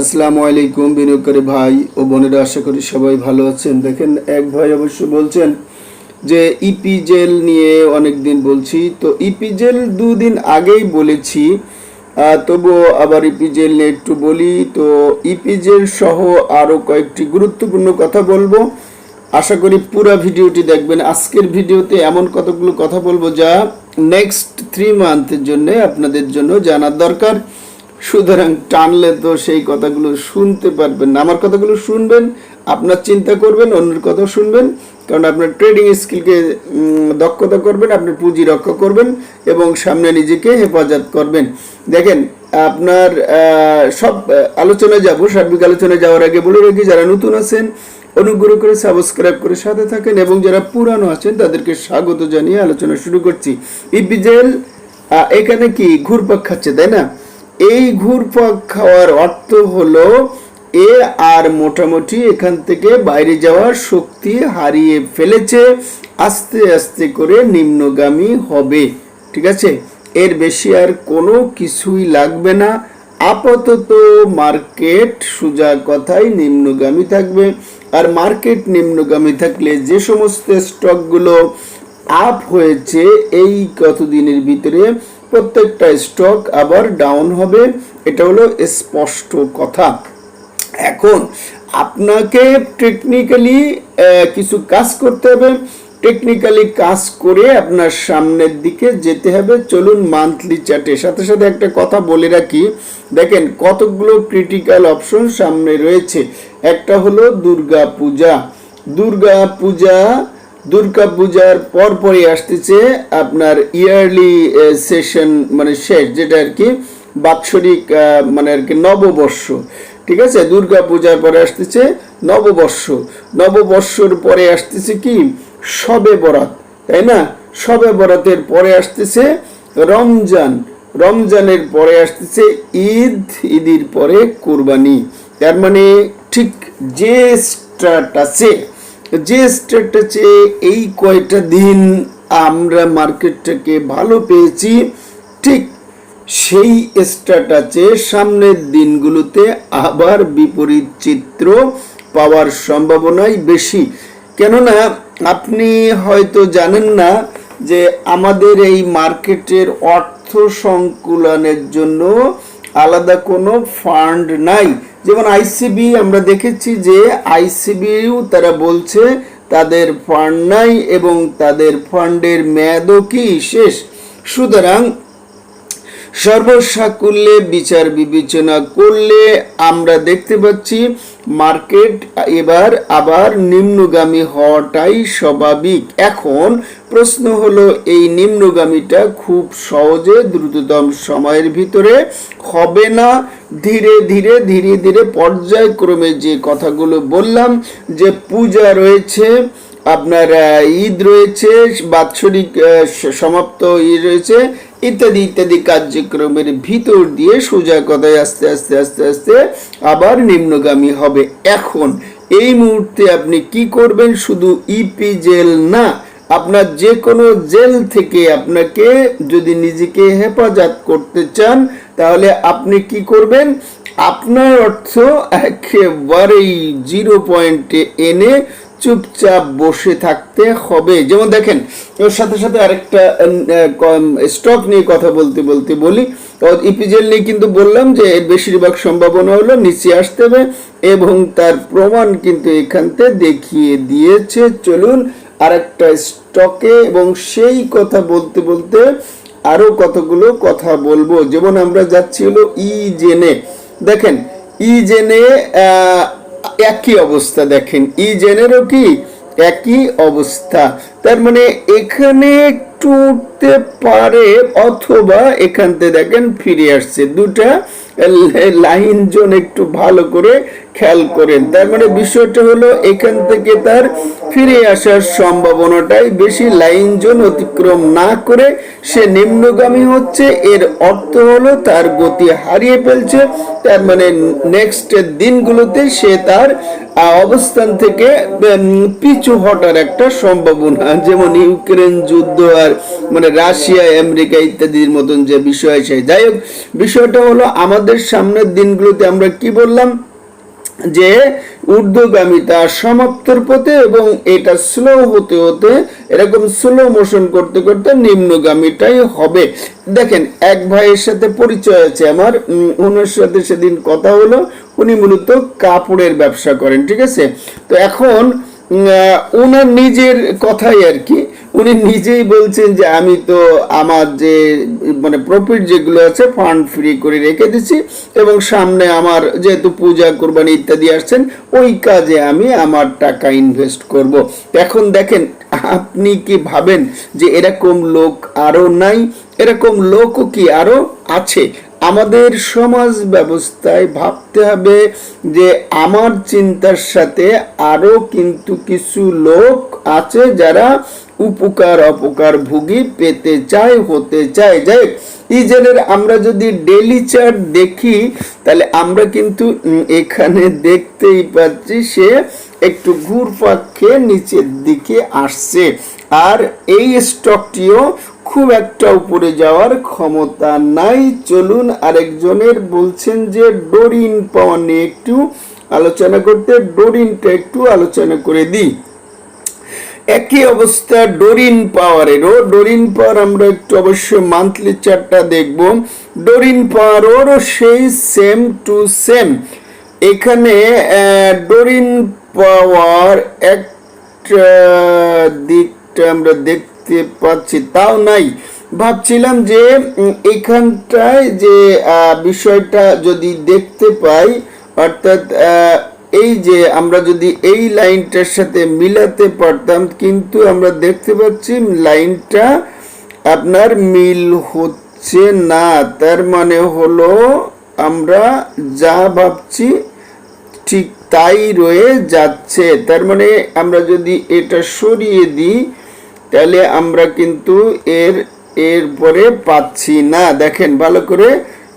আসসালামু আলাইকুম বিনিয়োগকারী ভাই ও বোনেরা, আশা করি সবাই ভালো আছেন। দেখেন, এক ভাই অবশ্য বলছেন যে ইপি জেল নিয়ে অনেক দিন বলছি। তো ইপি জেল দুদিন আগেই বলেছি তবুও আবার ইপি জেল নিয়ে একটু বলি। তো ইপি জেল সহ আরও কয়েকটি গুরুত্বপূর্ণ কথা বলব। আশা করি পুরো ভিডিওটি দেখবেন। আজকের ভিডিওতে এমন কতগুলো কথা বলব যা নেক্সট থ্রি মান্থের জন্য আপনাদের জন্য জানার দরকার। সুতরাং টানলে তো সেই কথাগুলো শুনতে পারবেন না। আমার কথাগুলো শুনবেন, আপনার চিন্তা করবেন, অন্যের কথা শুনবেন, কারণ আপনার ট্রেডিং স্কিলকে দক্ষতা করবেন, আপনার পুঁজি রক্ষা করবেন এবং সামনে নিজেকে হেফাজত করবেন। দেখেন, আপনার সব আলোচনায় যাব, সার্বিক আলোচনায় যাওয়ার আগে বলে রাখি, যারা নতুন আছেন, অনুগ্রহ করে সাবস্ক্রাইব করে সাথে থাকেন এবং যারা পুরানো আছেন, তাদেরকে স্বাগত জানিয়ে আলোচনা শুরু করছি। ইপিজেল এখানে কি ঘুরপাক খাচ্ছে, তাই না? এই ঘুরপাক খাওয়ার অর্থ হলো, এ আর মোটামুটি এখান থেকে বাইরে যাওয়ার শক্তি হারিয়ে ফেলেছে, আস্তে আস্তে করে নিম্নগামী হবে। ঠিক আছে? এর বেশি আর কোনো কিছুই লাগবে না। আপাতত মার্কেট সোজা কথাই নিম্নগামী থাকবে। আর মার্কেট নিম্নগামী থাকলে যে সমস্ত স্টকগুলো আপ হয়েছে এই কতদিনের ভিতরে প্রত্যেকটা স্টক আবার ডাউন হবে। এটা হলো স্পষ্ট কথা। এখন আপনাকে টেকনিক্যালি কিছু কাজ করতে হবে। টেকনিক্যালি কাজ করে আপনার সামনের দিকে যেতে হবে। চলুন মান্থলি চার্টে সাথে সাথে একটা কথা বলে রাখি। দেখেন কতগুলো ক্রিটিক্যাল অপশন সামনে রয়েছে। একটা হলো দুর্গা পূজা দুর্গা পূজা দুর্গা পূজার পরপরই আসতেছে আপনার ইয়ারলি সেশন মানে শেষ, যেটা আর কি বাৎসরিক মানে আর কি নববর্ষ। ঠিক আছে? দুর্গা পূজার পরে আসতেছে নববর্ষ। নববর্ষর পরে আসতেছে কি? সবে বরাত। তাই না? সবে বরাতের পরে আসতেছে রমজান। রমজানের পরে আসতেছে ঈদ, ঈদের পরে কোরবানি। তার মানে ঠিক যে স্টার্ট আছে যে আছে, এই কয়টা দিন আমরা মার্কেটটাকে ভালো পেয়েছি, ঠিক সেই স্টার্ট আছে, সামনের দিনগুলোতে আবার বিপরীত চিত্র পাওয়ার সম্ভাবনাই বেশি। কেননা আপনি হয়তো জানেন না যে আমাদের এই মার্কেটের অর্থ সংকুলনের জন্য আলাদা কোনো ফান্ড নাই। যেমন আইসিবি, আমরা দেখেছি যে আইসিবিও তারা বলছে তাদের ফান্ড নাই এবং তাদের ফান্ডের মেয়াদও কি শেষ? সুতরাং সর্বসাকুল্যে বিচার বিবেচনা করলে আমরা দেখতে পাচ্ছি মার্কেট এবার আবার নিম্নগামী হওয়াটাই স্বাভাবিক। এখন প্রশ্ন হলো, এই নিম্নগামীটা খুব সহজে দ্রুততম সময়ের ভিতরে হবে না? ধীরে ধীরে ধীরে ধীরে পর্যায়ক্রমে যে কথাগুলো বললাম, যে পূজা রয়েছে, আপনার ঈদ রয়েছে, বাৎসরিক সমাপ্ত ঈদ রয়েছে ইত্যাদি ইত্যাদি কার্যক্রমের ভিতর দিয়ে সোজা কথায় আস্তে আস্তে আস্তে আস্তে আবার নিম্নগামী হবে। এখন, এই মুহূর্তে আপনি কি করবেন? শুধু ইপি জেল না, আপনার যে কোনো জেল থেকে আপনাকে যদি নিজেকে হেফাজত করতে চান, তাহলে আপনি কি করবেন? আপনার অর্থ একেবারেই জিরো পয়েন্টে এনে চুপচাপ বসে থাকতে হবে। যেমন দেখেন ওর সাথে সাথে আরেকটা স্টক নিয়ে কথা বলতে বলতে বলি। ইপিজেল নিয়ে কিন্তু বললাম যে, এর বেশিরভাগ সম্ভাবনা হলো নিচে আসতে হবে এবং তার প্রমাণ কিন্তু এখানতে দেখিয়ে দিয়েছে। চলুন আরেকটা স্টকে এবং সেই কথা বলতে বলতে আরও কতগুলো কথা বলব। যেমন আমরা যাচ্ছি হলো ই জেনে দেখেন ই জেনে একই অবস্থা দেখেন, ই জেনেরও কি একই অবস্থা? তার মানে এখানে একটু উঠতে পারে অথবা এখানতে দেখেন ফিরে আসছে। দুটা লাইন জোন একটু ভালো করে খেয়াল করেন। তার মানে বিষয়টা হলো, এখান থেকে তার ফিরে আসার সম্ভাবনাটাই বেশি, লাইন জোন অতিক্রম না করে সে নিম্নগামী হচ্ছে। এর অর্থ হলো, তার গতি হারিয়ে ফেলছে। তার মানে নেক্সট দিনগুলোতে সে তার অবস্থান থেকে পিছু হটার একটা সম্ভাবনা। যেমন ইউক্রেন যুদ্ধ আর মানে রাশিয়া, আমেরিকা ইত্যাদির মতন যে বিষয় সে যাই হোক, বিষয়টা হলো, আমাদের সামনের দিনগুলোতে আমরা কি বললাম? যে ঊর্ধ্বগামিতা সমাপ্তর পথে এবং এটা স্লো হতে হতে, এরকম স্লো মোশন করতে করতে নিম্নগামীটাই হবে। দেখেন, এক ভাইয়ের সাথে পরিচয় আছে আমার ওনার সাথে সেদিন কথা হলো, উনি মূলত কাপড়ের ব্যবসা করেন, ঠিক আছে? তো এখন ওনার নিজের কথাই আর কি, উনি নিজেই বলছেন যে আমি তো আমার যে মানে প্রফিট যেগুলো আছে ফান্ড ফ্রি করে রেখে দিছি এবং সামনে আমার যেহেতু পূজা, কোরবানি ইত্যাদি আসছেন, ওই কাজে আমি আমার টাকা ইনভেস্ট করব। এখন দেখেন, আপনি কি ভাবেন যে এরকম লোক আরও নাই? এরকম লোকও কি আরও আছে? আমাদের সমাজ ব্যবস্থায় ভাবতে হবে যে আমার চিন্তার সাথে আরও কিন্তু কিছু লোক আছে যারা উপকার অপকার ভুগি পেতে চায় হতে চায়। যাই হোক, ইজেলের আমরা যদি ডেলি চার্ট দেখি তাহলে আমরা কিন্তু এখানে দেখতেই পাচ্ছি সে একটু ঘুরপাক খেয়ে নিচের দিকে আসছে। আর এই স্টকটিও খুব একটা উপরে যাওয়ার ক্ষমতা নাই। চলুন আরেকজনের বলছেন যে ডোরিন পাওয়া নিয়ে একটু আলোচনা করতে, ডোরিনটা একটু আলোচনা করে দিই। একই অবস্থা ডোরিন পাওয়ারেরও। ডোরিন পাওয়ার আমরা একটু অবশ্যই মান্থলি চারটা দেখব। ডোরিন পাওয়ারও সেই সেম টু সেম এখানে ডোরিন পাওয়ার একটা দিকটা আমরা দেখতে পাচ্ছি তাও নাই। ভাবছিলাম যে এখানটায় যে বিষয়টা যদি দেখতে পাই, অর্থাৎ এই যে আমরা যদি এই লাইনটার সাথে মিলাতে পারতাম, কিন্তু আমরা দেখতে পাচ্ছি লাইনটা আপনার মিল হচ্ছে না। তার মানে হলো, আমরা যা ভাবছি ঠিক তাই রয়ে যাচ্ছে। তার মানে আমরা যদি এটা সরিয়ে দিই তাহলে আমরা কিন্তু এর এরপরে পাচ্ছি না। দেখেন, ভালো করে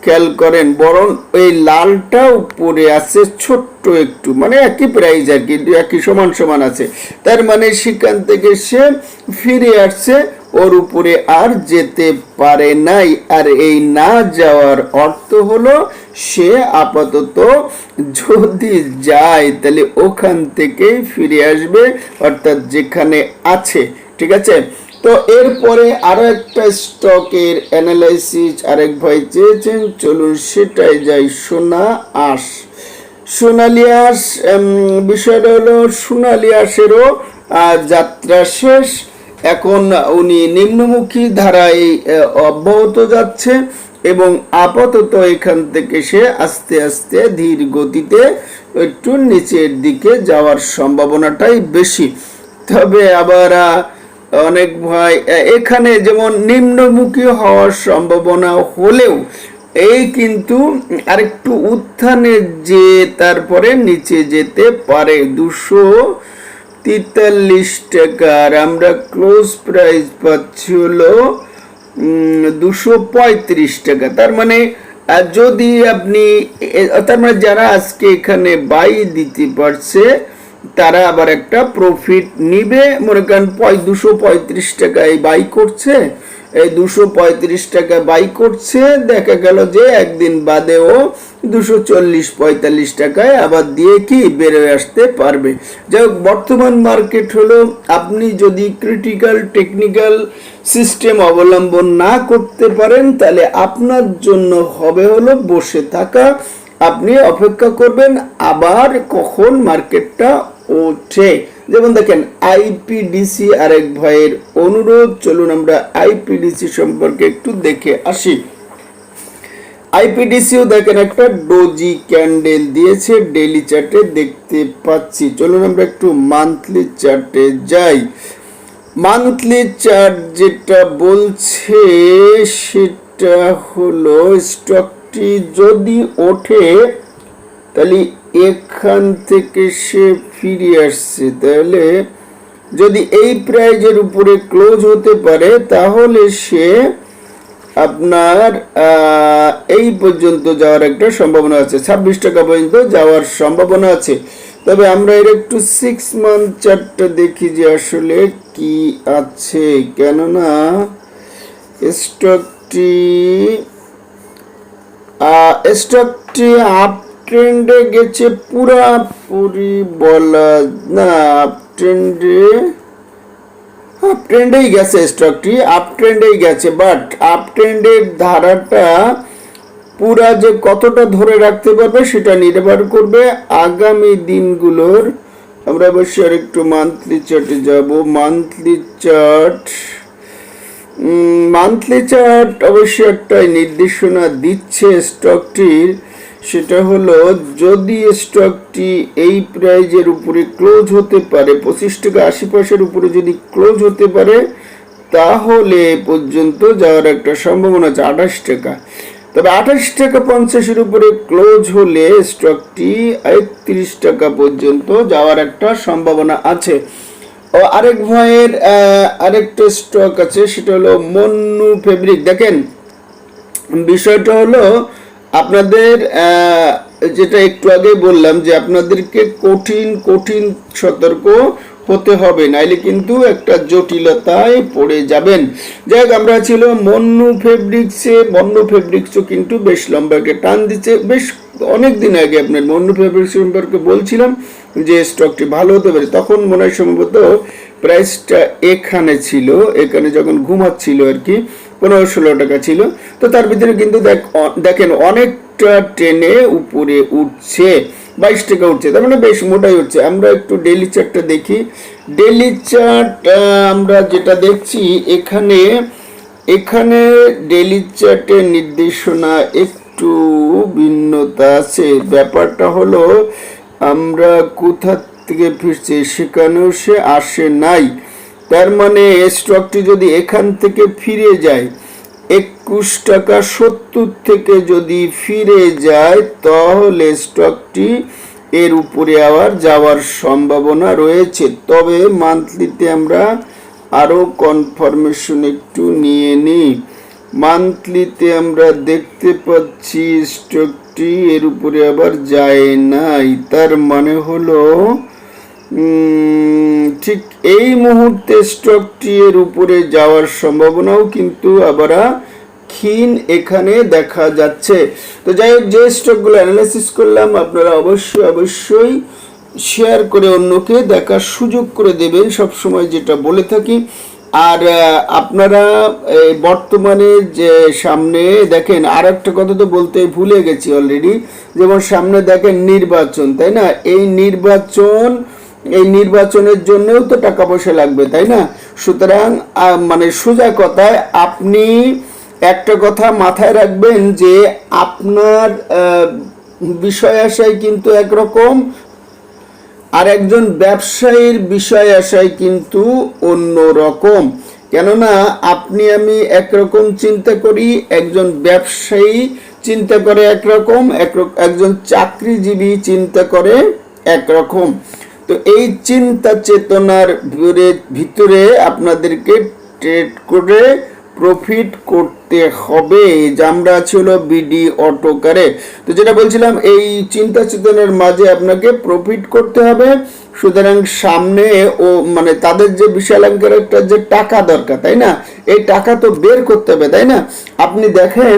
খেয়াল করেন, বরং এই লালটা উপরে আছে ছোট্ট একটু মানে একই প্রাইজ আর কি একই সমান সমান আছে। তার মানে সেখান থেকে সে ফিরে আসছে, ওর উপরে আর যেতে পারে নাই। আর এই না যাওয়ার অর্থ হলো, সে আপাতত যদি যায়, তাহলে ওখান থেকেই ফিরে আসবে, অর্থাৎ যেখানে আছে। ঠিক আছে? তো এরপরে আরও একটা স্টকের অ্যানালাইসিস আরেক ভাই চেয়েছেন, চলুন সেটাই যাই, সোনা আস সোনালি আস বিষয়টা হলো সোনালি আসেরও যাত্রা শেষ। এখন উনি নিম্নমুখী ধারায় অব্যাহত যাচ্ছে এবং আপাতত এখান থেকে সে আস্তে আস্তে ধীর গতিতে একটু নিচের দিকে যাওয়ার সম্ভাবনাটাই বেশি। তবে আবার অনেক আহ, এখানে যেমন নিম্নমুখী হওয়ার সম্ভাবনা হলেও এই কিন্তু আরেকটু উত্থানে যে তারপরে নিচে যেতে পারে। দুশো তেতাল্লিশ টাকার আমরা ক্লোজ প্রাইস পাচ্ছি হলো দুশো পঁয়ত্রিশ টাকা। তার মানে যদি আপনি তার মানে যারা আজকে এখানে বাই দিতে পারছে তারা আবার একটা প্রফিট নিবে। মনে করেন দুশো পঁয়ত্রিশ টাকায় বাই করছে। এই দুশো পঁয়ত্রিশ টাকা বাই করছে। দেখা গেল যে একদিন বাদেও দুশো চল্লিশ পঁয়তাল্লিশ টাকায় আবার দিয়ে কি বেরোয় আসতে পারবে। যাই হোক, বর্তমান মার্কেট হলো আপনি যদি ক্রিটিক্যাল টেকনিক্যাল সিস্টেম অবলম্বন না করতে পারেন, তাহলে আপনার জন্য হবে হলো বসে থাকা। আপনি অপেক্ষা করবেন আবার কখন মার্কেটটা ওঠে। যেমন দেখেন আইপিডিসি আরেক ভাইয়ের অনুরোধ। চলুন আমরা আইপিডিসি সম্পর্কে একটু দেখে আসি। আইপিডিসিও দেখেন, একটা ডোজি ক্যান্ডেল দিয়েছে ডেইলি চার্টে দেখতে পাচ্ছি। চলুন আমরা একটু মান্থলি চার্টে যাই। মান্থলি চার্ট যেটা বলছে, সেটা হলো স্টকটি যদি ওঠে, তাহলে এখান থেকে সে ফিরে আসছে। তাহলে যদি এই প্রাইজের উপরে ক্লোজ হতে পারে, তাহলে সে আপনার এই পর্যন্ত যাওয়ার একটা সম্ভাবনা আছে। ছাব্বিশ টাকা পর্যন্ত যাওয়ার সম্ভাবনা আছে। তবে আমরা এর একটু সিক্স মান্থ চারটা দেখি যে আসলে কি আছে। কেননা স্টকটি স্টকটি আপ ট্রেন্ডে গেছে, পুরাপুরি বলা না আপ ট্রেন্ডে আপ ট্রেন্ডেই গেছে স্টকটি আপ ট্রেন্ডেই গেছে বাট আপ ট্রেন্ডের ধারাটা পুরা যে কতটা ধরে রাখতে পারবে সেটা নির্ভর করবে আগামী দিনগুলোর। আমরা অবশ্যই আর একটু মান্থলি চার্টে যাব। মান্থলি চার্ট মান্থলি চার্ট অবশ্যই একটা নির্দেশনা দিচ্ছে স্টকটির সেটা হলো, যদি স্টকটি এই প্রাইজের উপরে ক্লোজ হতে পারে, পঁচিশ টাকা আশি পয়সার উপরে যদি ক্লোজ হতে পারে, তাহলে পর্যন্ত যাওয়ার একটা সম্ভাবনা আছে, আঠাশ টাকা। তবে আঠাশ টাকা পঞ্চাশের উপরে ক্লোজ হলে স্টকটি একত্রিশ টাকা পর্যন্ত যাওয়ার একটা সম্ভাবনা আছে। ও আরেক ভয়ের আরেকটা স্টক আছে, সেটা হলো মন্নু ফেব্রিক দেখেন, বিষয়টা হলো আপনাদের যেটা একটু আগে বললাম যে আপনাদেরকে কঠিন কঠিন সতর্ক হতে হবে, নাইলে কিন্তু একটা জটিলতায় পড়ে যাবেন। যাই হোক, আমরা ছিল মন্নু ফেব্রিক্সে মন্নু ফেব্রিক্সও কিন্তু বেশ লম্বা একটা টান দিচ্ছে। বেশ অনেক দিন আগে আপনার মন্নু ফেব্রিক্স সম্পর্কে বলছিলাম। যে স্টকটি ভালো হতে পারে, তখন মনে হয় সম্ভবত প্রাইসটা এখানে ছিল, এখানে যখন ঘুমাচ্ছিল আর কি, পনেরো ষোলো টাকা ছিল। তো তার ভিতরে কিন্তু দেখ দেখেন অনেকটা ট্রেনে উপরে উঠছে, বাইশ টাকা উঠছে, তার মানে বেশ মোটাই উঠছে। আমরা একটু ডেলি চার্টটা দেখি। ডেলি চার্ট আমরা যেটা দেখছি, এখানে এখানে ডেলি চার্টের নির্দেশনা একটু ভিন্নতা আছে। ব্যাপারটা হলো আমরা কোথা থেকে ফিরছি? সেখানেও সে আসে নাই। তার মানে স্টকটি যদি এখান থেকে ফিরে যায়, একুশ টাকা সত্তর থেকে যদি ফিরে যায়, তাহলে স্টকটি এর উপরে আবার যাওয়ার সম্ভাবনা রয়েছে। তবে মান্থলিতে আমরা আরও কনফার্মেশন একটু নিয়ে নিই। মান্থলিতে আমরা দেখতে পাচ্ছি স্টকটি এর উপরে আবার যায় নাই। তার মানে হলো ঠিক এই মুহূর্তে স্টকটি এর উপরে যাওয়ার সম্ভাবনাও কিন্তু আবার ক্ষীণ এখানে দেখা যাচ্ছে। তো যাই হোক, যে স্টকগুলো অ্যানালাইসিস করলাম, আপনারা অবশ্যই অবশ্যই শেয়ার করে অন্যকে দেখার সুযোগ করে দেবেন। সব সময় যেটা বলে থাকি আর আপনারা এই বর্তমানে যে সামনে দেখেন আর একটা কথা তো বলতে ভুলে গেছি অলরেডি যেমন সামনে দেখেন নির্বাচন, তাই না? এই নির্বাচন, এই নির্বাচনের জন্যও তো টাকা পয়সা লাগবে, তাই না? সুতরাং মানে সোজা কথায় আপনি একটা কথা মাথায় রাখবেন যে আপনার বিষয় আশায় কিন্তু একরকম আর একজন ব্যবসায়ীর বিষয় আশায় কিন্তু অন্য রকম। কেননা, আপনি আমি একরকম চিন্তা করি, একজন ব্যবসায়ী চিন্তা করে একরকম, একরক- একজন চাকরিজীবী চিন্তা করে একরকম। তো এই চিন্তা চেতনার ভিতরে আপনাদেরকে ট্রেড করে প্রফিট করতে হবে। যে আমরা ছিল বিডি অটোকারে তো যেটা বলছিলাম, এই চিন্তা চেতনার মাঝে আপনাকে প্রফিট করতে হবে। সুতরাং সামনে ও মানে তাদের যে বিশাল অঙ্কের একটা যে টাকা দরকার, তাই না? এই টাকা তো বের করতে হবে, তাই না? আপনি দেখেন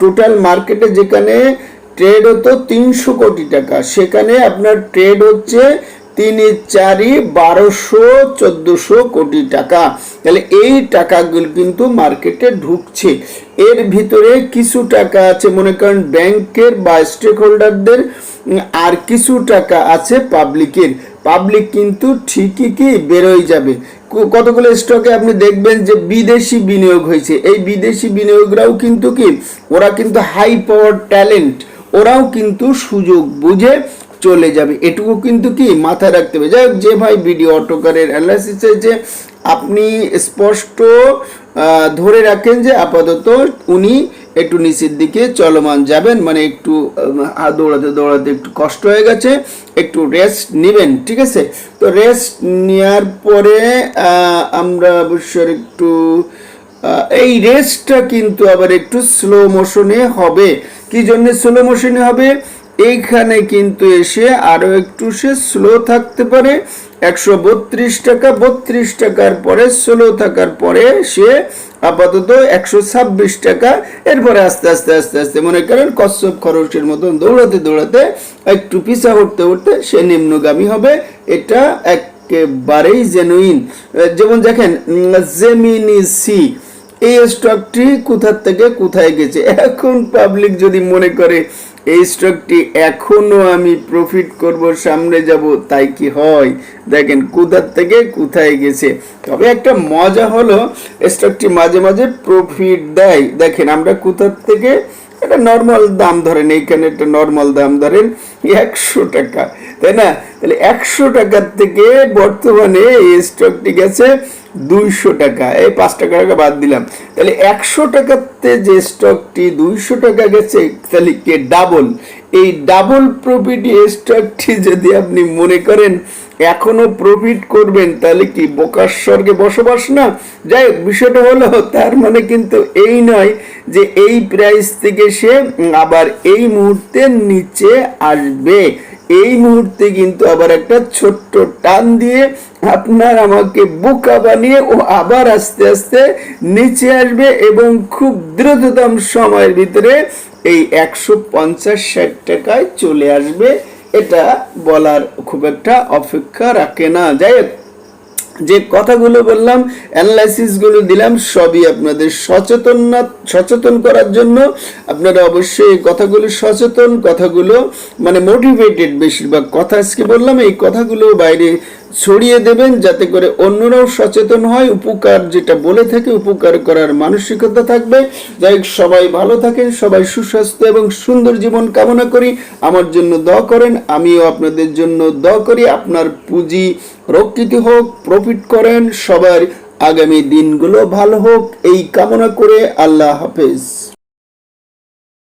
টোটাল মার্কেটে যেখানে ট্রেড হতো তিনশো কোটি টাকা, সেখানে আপনার ট্রেড হচ্ছে তিন চারি বারোশো, চোদ্দশো কোটি টাকা। তাহলে এই টাকাগুলো কিন্তু মার্কেটে ঢুকছে। এর ভিতরে কিছু টাকা আছে, মনে করেন ব্যাংকের বা স্টেক হোল্ডারদের আর কিছু টাকা আছে পাবলিকের পাবলিক কিন্তু ঠিকই কি বেরোয় যাবে। কতগুলো স্টকে আপনি দেখবেন যে বিদেশি বিনিয়োগ হয়েছে। এই বিদেশি বিনিয়োগরাও কিন্তু কি, ওরা কিন্তু হাই পাওয়ার ট্যালেন্ট ওরাও কিন্তু সুযোগ বুঝে চলে যাবে। এটুকু কিন্তু কি মাথায় রাখতে হবে। যাই যে ভাই ভিডিও অটোকারের অ্যানালাইসিসে যে আপনি স্পষ্ট ধরে রাখেন যে আপাতত উনি একটু নিচের দিকে চলমান যাবেন। মানে একটু দৌড়াতে দৌড়াতে একটু কষ্ট হয়ে গেছে, একটু রেস্ট নেবেন, ঠিক আছে? তো রেস্ট নেওয়ার পরে আমরা অবশ্যই একটু এই রেস্টটা কিন্তু আবার একটু স্লো মোশনে হবে। কি জন্য স্লো মোশনে হবে? এইখানে কিন্তু এসে আরও একটু সে স্লো থাকতে পারে। একশো বত্রিশ টাকা, বত্রিশ টাকার পরে স্লো থাকার পরে সে আপাতত একশো ছাব্বিশ টাকা। এরপরে আস্তে আস্তে আস্তে আস্তে মনে করেন কচ্ছপ খরচের মতন দৌড়াতে দৌড়াতে একটু পিছা উঠতে উঠতে সে নিম্নগামী হবে। এটা একেবারেই জেনুইন যেমন দেখেন জেমিনি সি এই স্টকটি কোথার থেকে কোথায় গেছে? এখন পাবলিক যদি মনে করে এই স্টকটি এখনও আমি প্রফিট করব, সামনে যাব, তাই কি হয়? দেখেন কোথার থেকে কোথায় গেছে? তবে একটা মজা হলো স্টকটি মাঝে মাঝে প্রফিট দেয়। দেখেন, আমরা কোথার থেকে একটা নর্মাল দাম ধরেন, এইখানে একটা নর্মাল দাম ধরেন, একশো টাকা, তাই না? তাহলে একশো টাকার থেকে বর্তমানে এই স্টকটি গেছে দুইশো টাকা, এই পাঁচ টাকা টাকা বাদ দিলাম। তাহলে একশো টাকাতে যে স্টকটি দুইশো টাকা গেছে, তাহলে কে ডাবল এই ডাবল প্রফিট স্টকটি যদি আপনি মনে করেন এখনও প্রফিট করবেন তাহলে কি বোকার স্বর্গে বসবাস না? যাই হোক, বিষয়টা হলো তার মানে কিন্তু এই নয় যে এই প্রাইস থেকে সে আবার এই মুহূর্তে নিচে আসবে। এই মুহূর্তে কিন্তু আবার একটা ছোট্ট টান দিয়ে আপনার আমাকে বোকা বানিয়ে ও আবার আস্তে আস্তে নিচে আসবে এবং খুব দ্রুততম সময়ের ভিতরে এই একশো পঞ্চাশ ষাট টাকায় চলে আসবে। এটা বলার খুব একটা অপেক্ষা রাখে না। যাই যে কথাগুলো বললাম অ্যানালাইসিসগুলো দিলাম, সবই আপনাদের সচেতন না, সচেতন করার জন্য। আপনারা অবশ্যই এই কথাগুলো সচেতন, কথাগুলো মানে মোটিভেটেড বেশিরভাগ কথা আজকে বললাম। এই কথাগুলো বাইরে ছড়িয়ে দেবেন যাতে করে অন্যরাও সচেতন হয়। উপকার যেটা বলে থাকে, উপকার করার মানসিকতা থাকবে। যাই সবাই ভালো থাকেন, সবাই সুস্বাস্থ্য এবং সুন্দর জীবন কামনা করি। আমার জন্য দোয়া করেন, আমিও আপনাদের জন্য দোয়া করি। আপনার পুঁজি রক্ষিত হোক প্রফিট করেন, সবার আগামী দিনগুলো ভালো হোক। এই কামনা করে আল্লাহ হাফেজ।